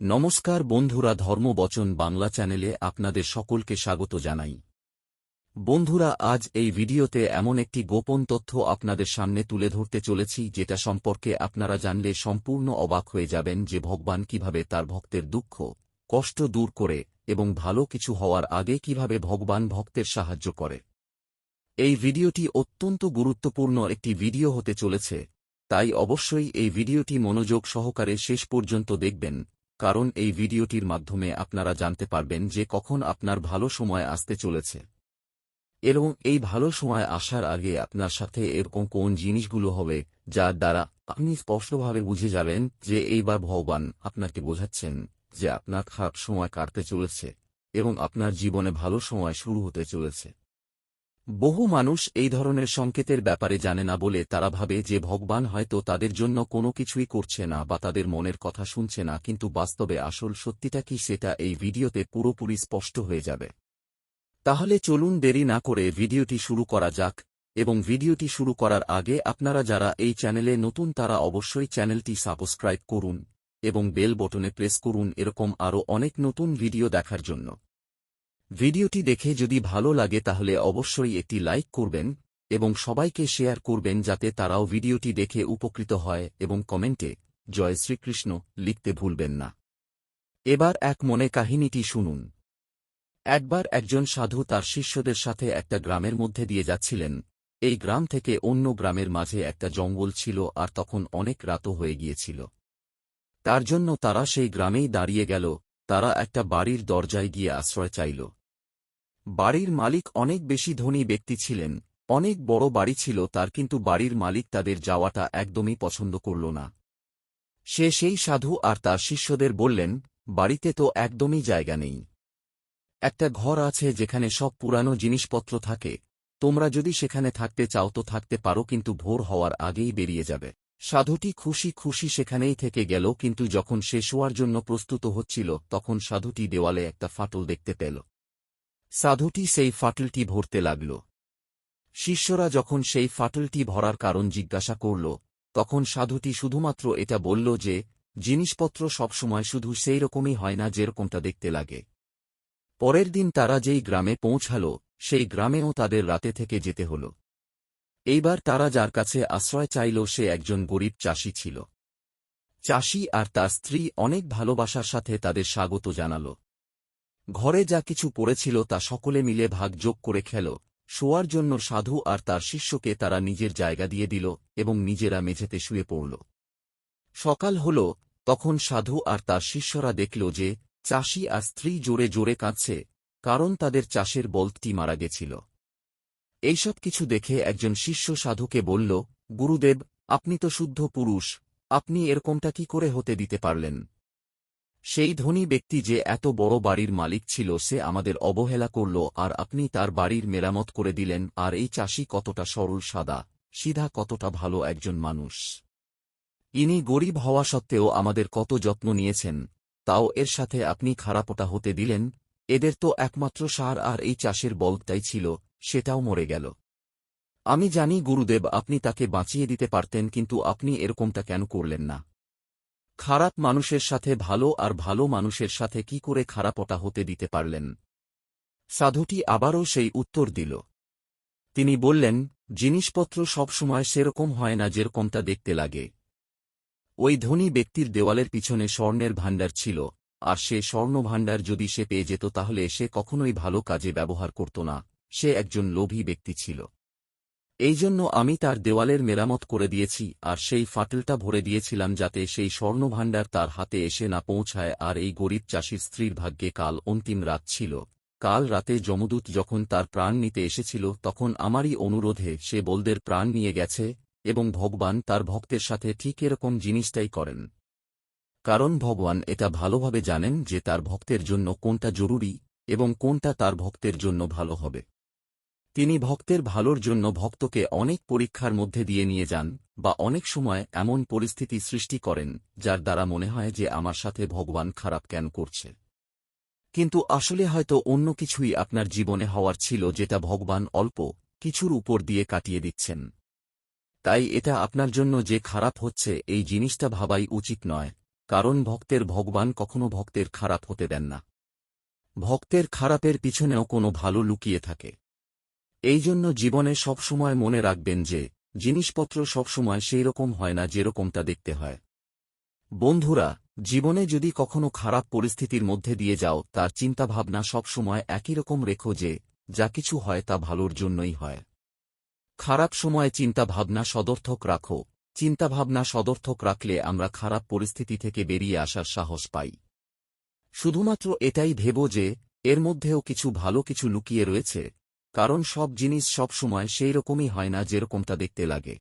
নমস্কার বন্ধুরা ধর্মবচন বাংলা চ্যানেলে আপনাদের সকলকে স্বাগত জানাই। বন্ধুরা, আজ এই ভিডিওতে এমন একটি গোপন তথ্য আপনাদের সামনে তুলে ধরতে চলেছি, যেটা সম্পর্কে আপনারা জানলে সম্পূর্ণ অবাক হয়ে যাবেন যে ভগবান কীভাবে তার ভক্তের দুঃখ, কষ্ট দূর করে এবং ভালো কিছু হওয়ার আগে কীভাবে ভগবান ভক্তের সাহায্য করে। এই ভিডিওটি অত্যন্ত গুরুত্বপূর্ণ একটি ভিডিও হতে চলেছে, তাই অবশ্যই এই ভিডিওটি মনোযোগ সহকারে শেষ পর্যন্ত দেখবেন। কারণ এই ভিডিওটির মাধ্যমে আপনারা জানতে পারবেন যে কখন আপনার ভালো সময় আসতে চলেছে। এবং এই ভালো সময় আসার আগে আপনার সাথে এরকম কোন জিনিসগুলো হবে, যার দ্বারা আপনি স্পষ্টভাবে বুঝে যাবেন যে এইবার ভগবান আপনাকে বোঝাচ্ছেন যে আপনার খারাপ সময় কাটতে চলেছে এবং আপনার জীবনে ভালো সময় শুরু হতে চলেছে। বহু মানুষ এই ধরনের সংকেতের ব্যাপারে জানে না বলে তারা ভাবে যে ভগবান হয়তো তাদের জন্য কোনো কিছুই করছে না বা তাদের মনের কথা শুনছে না, কিন্তু বাস্তবে আসল সত্যিটা কি সেটা এই ভিডিওতে পুরোপুরি স্পষ্ট হয়ে যাবে। তাহলে চলুন দেরি না করে ভিডিওটি শুরু করা যাক, এবং ভিডিওটি শুরু করার আগে আপনারা যারা এই চ্যানেলে নতুন তারা অবশ্যই চ্যানেলটি সাবস্ক্রাইব করুন, এবং বেল বটনে প্রেস করুন এরকম আরও অনেক নতুন ভিডিও দেখার জন্য। ভিডিওটি দেখে যদি ভালো লাগে তাহলে অবশ্যই একটি লাইক করবেন এবং সবাইকে শেয়ার করবেন যাতে তারাও ভিডিওটি দেখে উপকৃত হয় এবং কমেন্টে জয় শ্রীকৃষ্ণ লিখতে ভুলবেন না। এবার এক মনে কাহিনীটি শুনুন। একবার একজন সাধু তার শিষ্যদের সাথে একটা গ্রামের মধ্যে দিয়ে যাচ্ছিলেন। এই গ্রাম থেকে অন্য গ্রামের মাঝে একটা জঙ্গল ছিল আর তখন অনেক রাতও হয়ে গিয়েছিল। তার জন্য তারা সেই গ্রামেই দাঁড়িয়ে গেল। তারা একটা বাড়ির দরজায় গিয়ে আশ্রয় চাইল। বাড়ির মালিক অনেক বেশি ধনী ব্যক্তি ছিলেন, অনেক বড় বাড়ি ছিল তার কিন্তু বাড়ির মালিক তাদের যাওয়াটা একদমই পছন্দ করল না। সে সেই সাধু আর তার শিষ্যদের বললেন, বাড়িতে তো একদমই জায়গা নেই। একটা ঘর আছে যেখানে সব পুরানো জিনিসপত্র থাকে, তোমরা যদি সেখানে থাকতে চাও তো থাকতে পারো কিন্তু ভোর হওয়ার আগেই বেরিয়ে যাবে। সাধুটি খুশি খুশি সেখানেই থেকে গেল কিন্তু যখন সে শোয়ার জন্য প্রস্তুত হচ্ছিল তখন সাধুটি দেওয়ালে একটা ফাটল দেখতে পেল। সাধুটি সেই ফাটলটি ভরতে লাগল। শিষ্যরা যখন সেই ফাটলটি ভরার কারণ জিজ্ঞাসা করল, তখন সাধুটি শুধুমাত্র এটা বলল যে, জিনিসপত্র সবসময় শুধু সেই রকমই হয় না যেরকমটা দেখতে লাগে। পরের দিন তারা যেই গ্রামে পৌঁছাল, সেই গ্রামেও তাদের রাতে থেকে যেতে হল। এইবার তারা যার কাছে আশ্রয় চাইল সে একজন গরিব চাষি ছিল। চাষি আর তার স্ত্রী অনেক ভালোবাসার সাথে তাদের স্বাগত জানাল। ঘরে যা কিছু পড়েছিল তা সকলে মিলে ভাগ যোগ করে খেল। শোয়ার জন্য সাধু আর তার শিষ্যকে তারা নিজের জায়গা দিয়ে দিল এবং নিজেরা মেঝেতে শুয়ে পড়ল। সকাল হল, তখন সাধু আর তার শিষ্যরা দেখল যে চাষি আর স্ত্রী জোরে জোরে কাঁদছে, কারণ তাদের চাষের বলতটি মারা গেছিল। এইসব কিছু দেখে একজন শিষ্য সাধুকে বলল, গুরুদেব, আপনি তো শুদ্ধ পুরুষ, আপনি এরকমটা কি করে হতে দিতে পারলেন? সেই ধনী ব্যক্তি যে এত বড় বাড়ির মালিক ছিল সে আমাদের অবহেলা করল, আর আপনি তার বাড়ির মেরামত করে দিলেন, আর এই চাষি কতটা সরল, সাদা, সিধা কতটা ভালো একজন মানুষ। ইনি গরিব হওয়া সত্ত্বেও আমাদের কত যত্ন নিয়েছেন, তাও এর সাথে আপনি খারাপটা হতে দিলেন, এদের তো একমাত্র সার, আর এই চাষের বলটাই ছিল, সেটাও মরে গেল। আমি জানি গুরুদেব আপনি তাকে বাঁচিয়ে দিতে পারতেন, কিন্তু আপনি এরকমটা কেন করলেন না? খারাপ মানুষের সাথে ভালো আর ভালো মানুষের সাথে কি করে খারাপটা হতে দিতে পারলেন? সাধুটি আবারও সেই উত্তর দিল। তিনি বললেন, জিনিসপত্র সবসময় সেরকম হয় না যেরকমটা দেখতে লাগে। ওই ধনী ব্যক্তির দেওয়ালের পিছনে স্বর্ণের ভাণ্ডার ছিল, আর সে স্বর্ণভাণ্ডার যদি সে পেয়ে যেত তাহলে সে কখনোই ভালো কাজে ব্যবহার করত না। সে একজন লোভী ব্যক্তি ছিল। এই জন্য আমি তার দেওয়ালের মেরামত করে দিয়েছি, আর সেই ফাটলটা ভরে দিয়েছিলাম যাতে সেই স্বর্ণভাণ্ডার তার হাতে এসে না পৌঁছায়, আর এই গরিব চাষির স্ত্রীর ভাগ্যে কাল অন্তিম রাত ছিল। কাল রাতে যমদূত যখন তার প্রাণ নিতে এসেছিল, তখন আমারই অনুরোধে সে বলদের প্রাণ নিয়ে গেছে, এবং ভগবান তার ভক্তের সাথে ঠিক এরকম জিনিসটাই করেন। কারণ ভগবান এটা ভালোভাবে জানেন যে তার ভক্তের জন্য কোনটা জরুরি, এবং কোনটা তার ভক্তের জন্য ভালো হবে। তিনি ভক্তের ভালোর জন্য ভক্তকে অনেক পরীক্ষার মধ্যে দিয়ে নিয়ে যান, বা অনেক সময় এমন পরিস্থিতি সৃষ্টি করেন, যার দ্বারা মনে হয় যে আমার সাথে ভগবান খারাপ কেন করছে। কিন্তু আসলে হয়তো অন্য কিছুই আপনার জীবনে হওয়ার ছিল যেটা ভগবান অল্প, কিছুর উপর দিয়ে কাটিয়ে দিচ্ছেন। তাই এটা আপনার জন্য যে খারাপ হচ্ছে, এই জিনিসটা ভাবাই উচিত নয়, কারণ ভক্তের ভগবান কখনো ভক্তের খারাপ হতে দেন না। ভক্তের খারাপের পিছনেও কোনো ভালো লুকিয়ে থাকে। এই জন্য জীবনে সবসময় মনে রাখবেন যে, জিনিসপত্র সবসময় সেই রকম হয় না যেরকমটা দেখতে হয়। বন্ধুরা, জীবনে যদি কখনো খারাপ পরিস্থিতির মধ্যে দিয়ে যাও, তার চিন্তাভাবনা সবসময় একই রকম রেখো যে, যা কিছু হয় তা ভালোর জন্যই হয়। খারাপ সময়ে চিন্তাভাবনা সদর্থক রাখো। চিন্তাভাবনা সদর্থক রাখলে আমরা খারাপ পরিস্থিতি থেকে বেরিয়ে আসার সাহস পাই। শুধুমাত্র এটাই ভেব যে, এর মধ্যেও কিছু ভালো কিছু লুকিয়ে রয়েছে। কারণ সব জিনিস সবসময় সেই রকমই হয় না যেরকমটা দেখতে লাগে।